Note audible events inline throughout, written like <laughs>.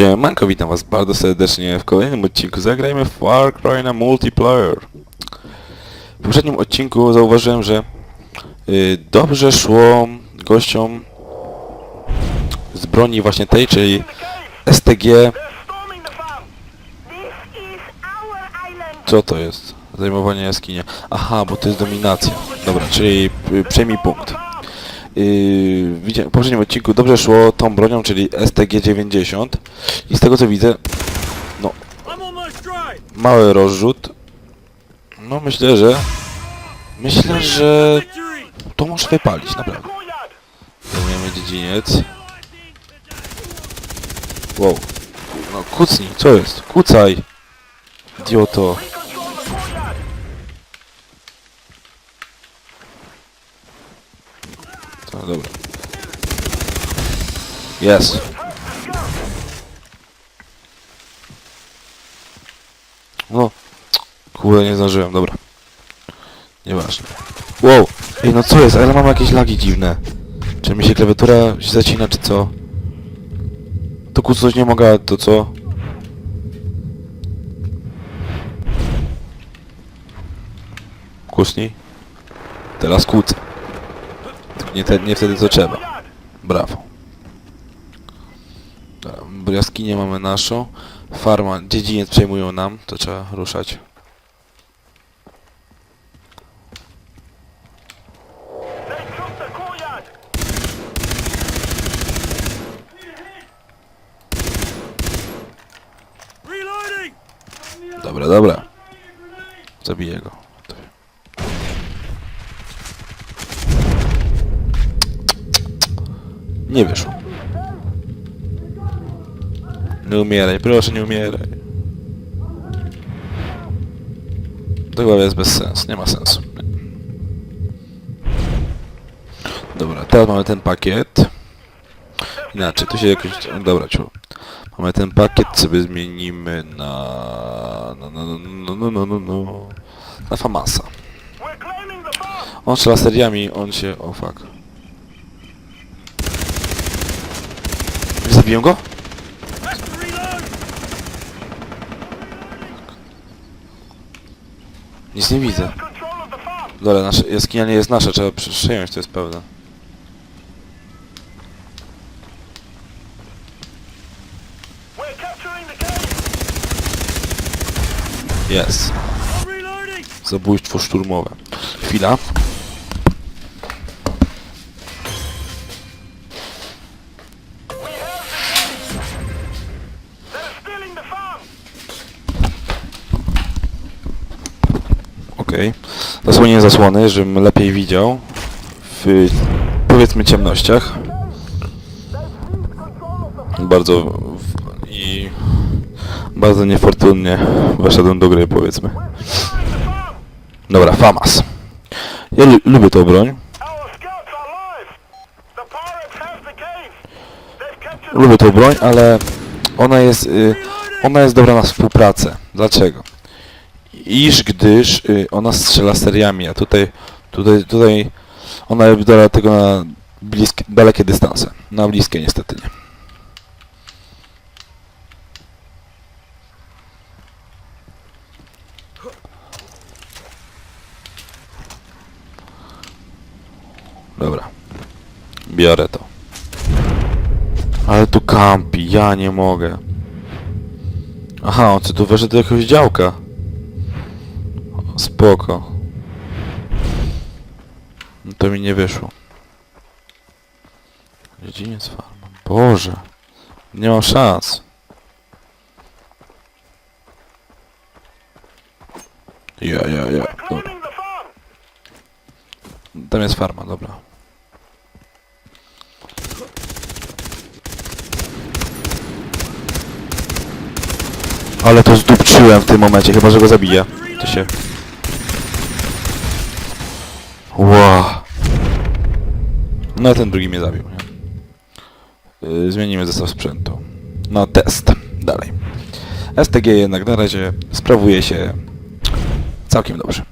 Siemanko, witam was bardzo serdecznie w kolejnym odcinku. Zagrajmy Far Cry na multiplayer. W poprzednim odcinku zauważyłem, że y, dobrze szło gościom z broni właśnie tej, czyli STG. Co to jest? Zajmowanie jaskinia. Aha, bo to jest dominacja. Dobra, czyli y, przejmij punkt. Yy, w poprzednim odcinku dobrze szło tą bronią, czyli STG-90 i z tego co widzę, no mały rozrzut. No myślę, że... Myślę, że to może wypalić, naprawdę. Zajmujemy dziedziniec. Wow. No kucnij, co jest? Kucaj! Idioto. To, dobra. Jest. No. Kurde, nie zdążyłem, dobra. Nieważne. Wow! Ej, no co jest? Ale mam jakieś lagi dziwne. Czy mi się klawiatura się zacina, czy co? To kucnąć nie mogę, to co? Kucnij. Teraz kłócę. Nie, te, nie wtedy co trzeba. Brawo. Dobra, mamy naszą. Farma, dziedziniec przejmują nam, to trzeba ruszać. Dobra, dobra. Zabiję go. Nie wyszło. Nie umieraj, proszę nie umieraj. To chyba jest bez sensu, nie ma sensu. Dobra, teraz mamy ten pakiet. Inaczej, tu się jakoś... Dobra, ciu. Mamy ten pakiet, sobie zmienimy na... No, no, no, no, no, no, no. Na Famasa. On strzela seriami, on się... O fuck. Zabiję go? Nic nie widzę. Dobra, nasza jaskinia nie jest nasza, trzeba przejąć, to jest pewne. Jest. Zabójstwo szturmowe. Chwila. Zasłonię zasłony, żebym lepiej widział. W powiedzmy ciemnościach. Bardzo w, i bardzo niefortunnie weszedłem do gry powiedzmy. Dobra, FAMAS. Ja lu lubię tą broń. Lubię tą broń, ale ona jest y, ona jest dobra na współpracę. Dlaczego? Iż gdyż y, ona strzela seriami, a tutaj tutaj tutaj ona dobra tylko na bliskie, dalekie dystanse. Na bliskie niestety nie. Dobra. Biorę to. Ale tu kampi, ja nie mogę. Aha, on co tu weszedł do jakiegoś działka. Spoko. No to mi nie wyszło. Dziedziniec farma. Boże. Nie mam szans. Ja, ja, ja. Dobra. Tam jest farma, dobra. Ale to zdupczyłem w tym momencie, chyba że go zabiję. To się... Wow. No ten drugi mnie zabił? Yy, zmienimy zestaw sprzętu. No test. Dalej. STG jednak na razie sprawuje się całkiem dobrze.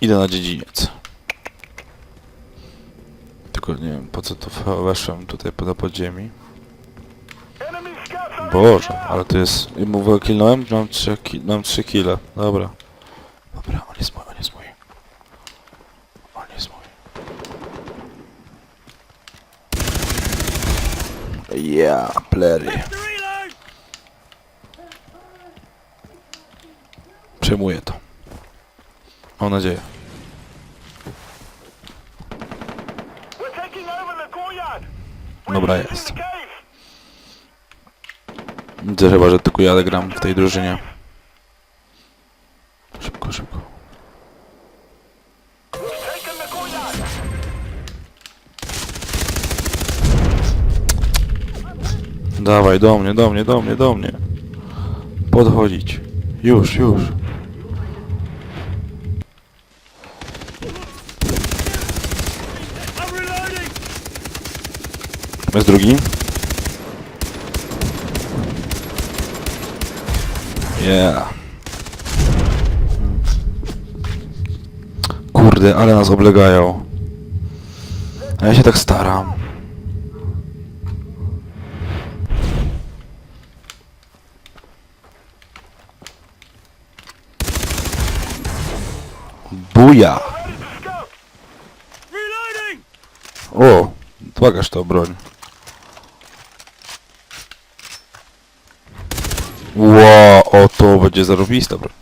Idę na dziedziniec. tylko nie wiem po co tu weszłem tutaj do podziemi. Boże, ale to jest... I mu kilnąłem? Mam 3 ki mam 3 kile. Dobra. Dobra, on jest mój, on jest mój. On jest mój. Yeah, plery. Przejmuję to. Mam nadzieję. Dobra jest. Widzę chyba, że tylko ja gram w tej drużynie. Dawaj, do mnie, do mnie, do mnie, do mnie. Podchodzić. Już, już. Jest drugi. Yeah. Kurde, ale nas oblegają. A ja się tak staram. Buja! O! Bagaż to broń. Ło, o to będzie zarobista broń.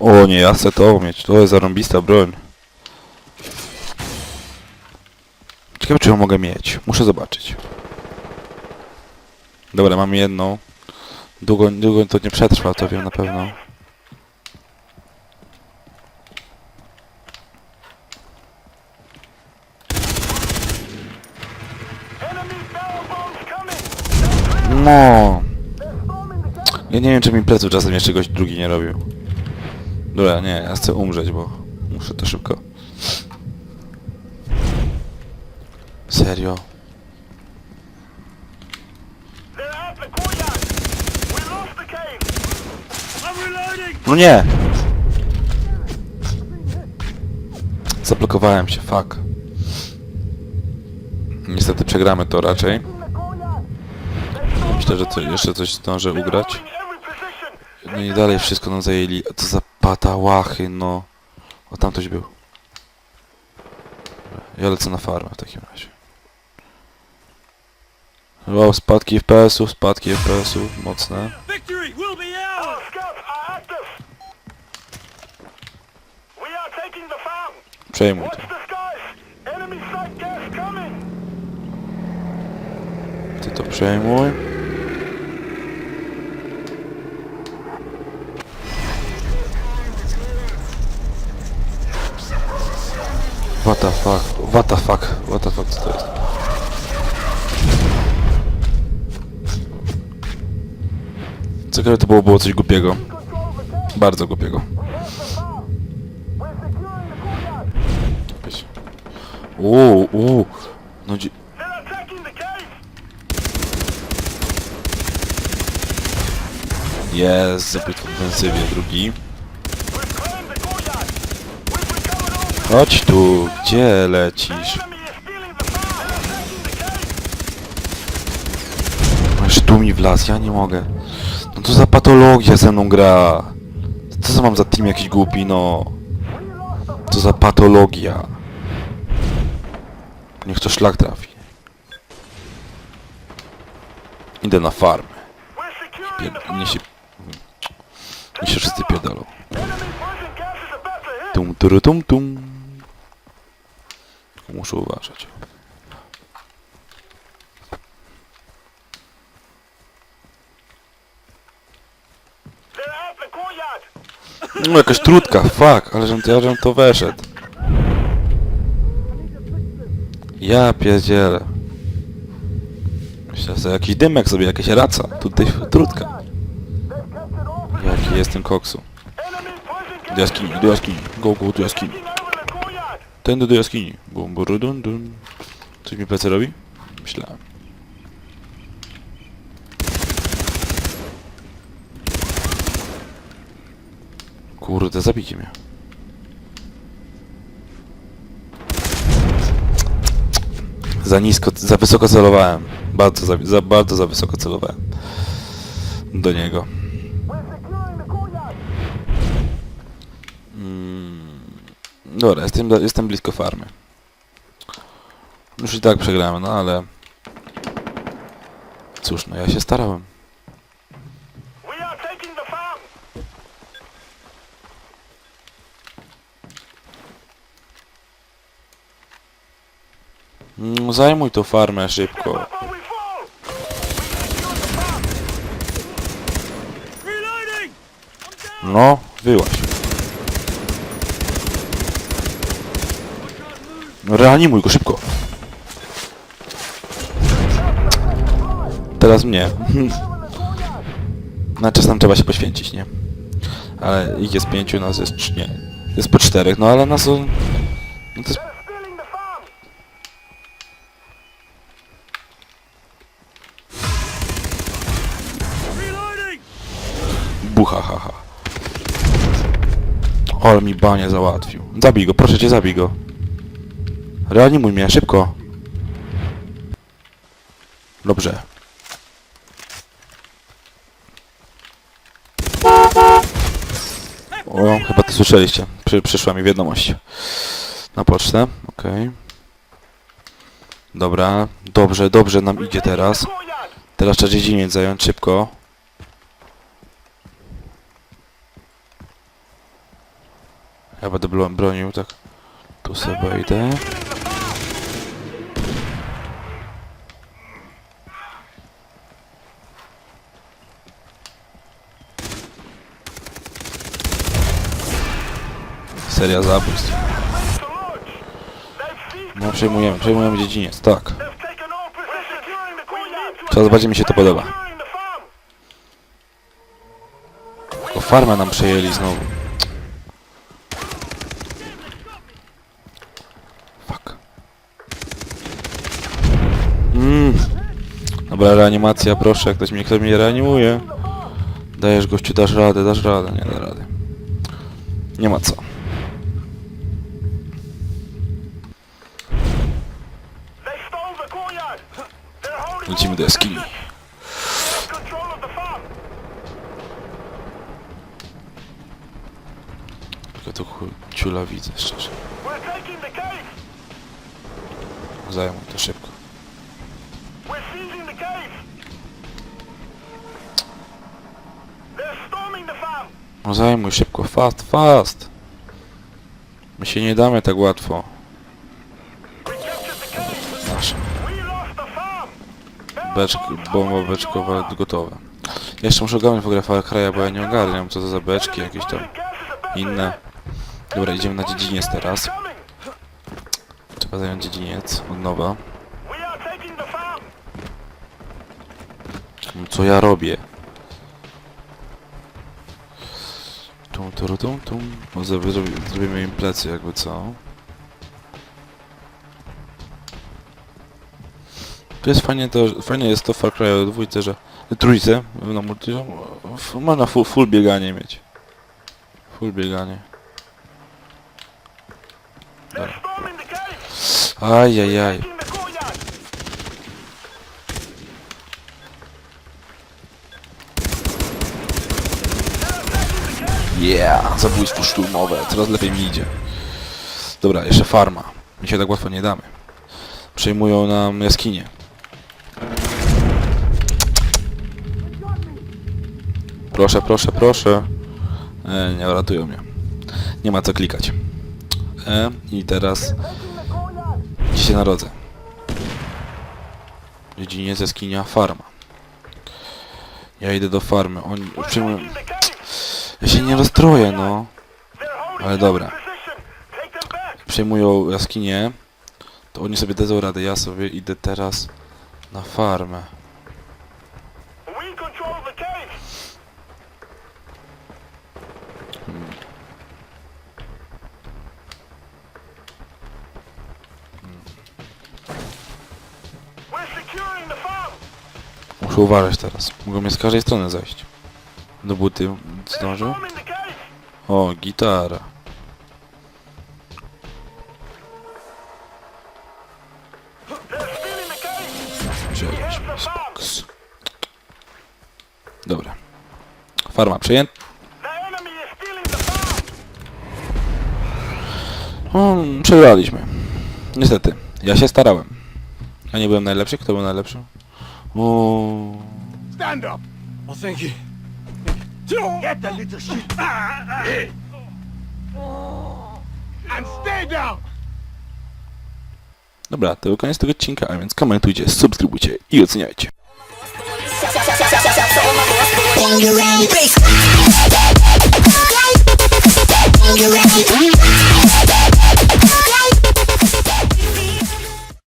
O nie, ja chcę to mieć, to jest zarąbista broń. Ciekawe czy ją mogę mieć, muszę zobaczyć. Dobra, mam jedną. Długo, długo to nie przetrwa, to wiem na pewno. Coming. No. Ja nie wiem, czy mi pleców czasem jeszcze goś drugi nie robił. Dobra, nie, ja chcę umrzeć, bo muszę to szybko. Serio? No nie! Zablokowałem się, fuck. Niestety przegramy to raczej. Myślę, że to jeszcze coś zdążę ugrać. No i dalej wszystko nam zajęli. Co za patałachy, no. O, tam ktoś był. Ja lecę na farmę w takim razie. Wow, spadki FPS-ów, spadki FPS-ów, mocne. Victory will be Our ours! What the fuck? What the fuck? What the fuck co to jest? Ciekawe to było, było coś głupiego. Bardzo głupiego. Uuu, uuu. No dzi-. Jest, zbyt w ofensywie drugi. Chodź tu, gdzie lecisz? Jeszcze tu mi wlazł, ja nie mogę. No to za patologia ze mną gra. Co za mam za team jakiś głupi, no. Co za patologia. Niech to szlak trafi. Idę na farmę. Nie się... Nie się wszyscy pierdolą. Tum, turu, tum, tum. Muszę uważać. No jakaś trutka, fuck, ale żem ja żem to weszedł. Ja pierdzielę. Myślę sobie, jakiś dymek sobie, jakaś raca. Tutaj trutka. Jaki jestem koksu. Do jaskini, do jaskini. Go, go, do jaskini. Tędy do jaskini. Bum, burudun, dun. Coś mi plecy robi? Myślałem. Kurde, zabijcie mnie. Za nisko, za wysoko celowałem. Bardzo za, za, bardzo za wysoko celowałem. Do niego. Dobra, jestem, jestem blisko farmy. Już i tak przegrałem, no ale... Cóż, no ja się starałem. Mm, Zajmuj tą farmę szybko. No, wyłaś. No reanimuj go szybko. Teraz mnie. <laughs> Na czasem trzeba się poświęcić, nie? Ale ich jest pięciu, nas jest trz- nie. Jest po czterech, no ale nas. No to jest bucha, haha. Ale mi banie załatwił. Zabij go, proszę cię, zabij go. Reanimuj mnie, szybko. Dobrze. O, chyba to słyszeliście. Przy, przyszła mi wiadomość. Na pocztę, okej. Dobra, dobrze, dobrze nam idzie teraz. Teraz trzeba dziedziniec zająć szybko. Ja będę bro- bronił, tak. Tu sobie idę. Seria zabójstw. No przejmujemy, przejmujemy dziedziniec, tak. Trzeba zobaczyć, mi się to podoba. Tylko farmę nam przejęli znowu. Fuck. Mm. Dobra, reanimacja, proszę, ktoś mnie, ktoś mnie reanimuje. Dajesz gościu, dasz radę, dasz radę, nie da rady. Nie ma co. farm. Tylko tu ciula widzę, szczerze. Zajmuj to szybko. No zajmuj szybko, fast, fast! My się nie damy tak łatwo. Beczki, bomba beczkowa gotowe. Jeszcze muszę ogarnąć Far Cry'a, bo ja nie ogarniam co to za beczki, jakieś tam inne. Dobra, idziemy na dziedziniec teraz. Trzeba zająć dziedziniec od nowa. No, Co ja robię? Tum, tum, tum, tum. Zrobi- Zrobimy im plecy jakby co. To jest fajnie to, fajnie jest to w Far Cry dwójce, że trójce, na multi, można full, full bieganie mieć. Full bieganie. Ajajaj. Yeah! Zabójstwo szturmowe, coraz lepiej mi idzie. Dobra, jeszcze farma. Mi się tak łatwo nie damy. Przejmują nam jaskinie. Proszę, proszę, proszę. E, nie ratują mnie. Nie ma co klikać. E, I teraz... Gdzie się narodzę? Dziedziniec, jaskinia, farma. Ja idę do farmy. Oni przyjmują... Ja się nie rozstroję, no. Ale dobra. Przejmują jaskinię, to oni sobie dadzą radę. Ja sobie idę teraz na farmę. Muszę uważać teraz. Mogą mnie z każdej strony zajść. Do buty zdążył? O, gitara. Dobra. Farma przejęta. Hmm, przegraliśmy. Niestety. Ja się starałem. Ja nie byłem najlepszy. Kto był najlepszy? O, Stand up. Oh, thank you. Get the little shit. And stay down. Dobra, to był koniec tego odcinka, a więc komentujcie, subskrybujcie i oceniajcie. Bang your ass.